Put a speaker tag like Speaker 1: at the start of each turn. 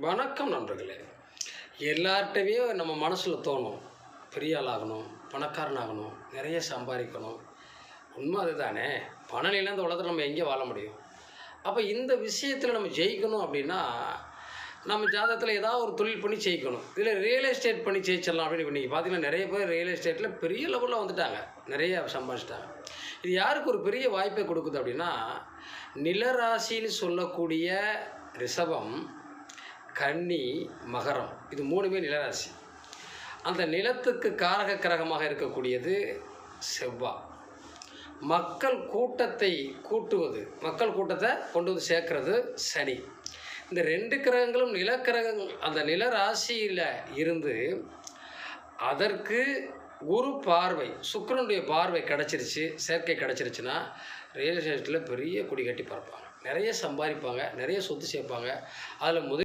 Speaker 1: வணக்கம் நண்பர்களே. எல்லார்கிட்டயுமே நம்ம மனசில் தோணும். பெரிய ஆளாகணும் பணக்காரனாகணும் நிறைய சம்பாதிக்கணும். உண்மை அதுதானே? பணம் இல்லைன்னா இந்த உலகத்தில் நம்ம எங்கே வாழ முடியும்? அப்போ இந்த விஷயத்தில் நம்ம ஜெயிக்கணும் அப்படின்னா நம்ம ஜாதகத்தில் ஏதாவது ஒரு தொழில் பண்ணி ஜெயிக்கணும். இதில் ரியல் எஸ்டேட் பண்ணி ஜெயிச்சிடலாம் அப்படின்னு இன்றைக்கி பார்த்தீங்கன்னா நிறைய பேர் ரியல் எஸ்டேட்டில் பெரிய லெவலில் வந்துட்டாங்க. நிறைய சம்பாதிச்சிட்டாங்க. இது யாருக்கு ஒரு பெரிய வாய்ப்பை கொடுக்குது அப்படின்னா நிலராசின்னு சொல்லக்கூடிய ரிஷபம் கன்னி மகரம். இது மூணுமே நிலராசி. அந்த நிலத்துக்கு காரக கிரகமாக இருக்கக்கூடியது செவ்வாய் மக்கள் கூட்டத்தை கூட்டுவது மக்கள் கூட்டத்தை கொண்டு வந்து சேர்க்கறது சனி. இந்த ரெண்டு கிரகங்களும் நிலக்கிரகங்கள் அந்த நில ராசியில் இருந்து அதற்கு குரு பார்வை சுக்கிரனுடைய பார்வை கிடச்சிருச்சு சேர்க்கை கிடச்சிருச்சுன்னா ரியல் எஸ்டேட்டில் பெரிய குடி கட்டி பறப்பாங்க. நிறைய சம்பாதிப்பாங்க நிறைய சொத்து சேர்ப்பாங்க. அதில் முதல்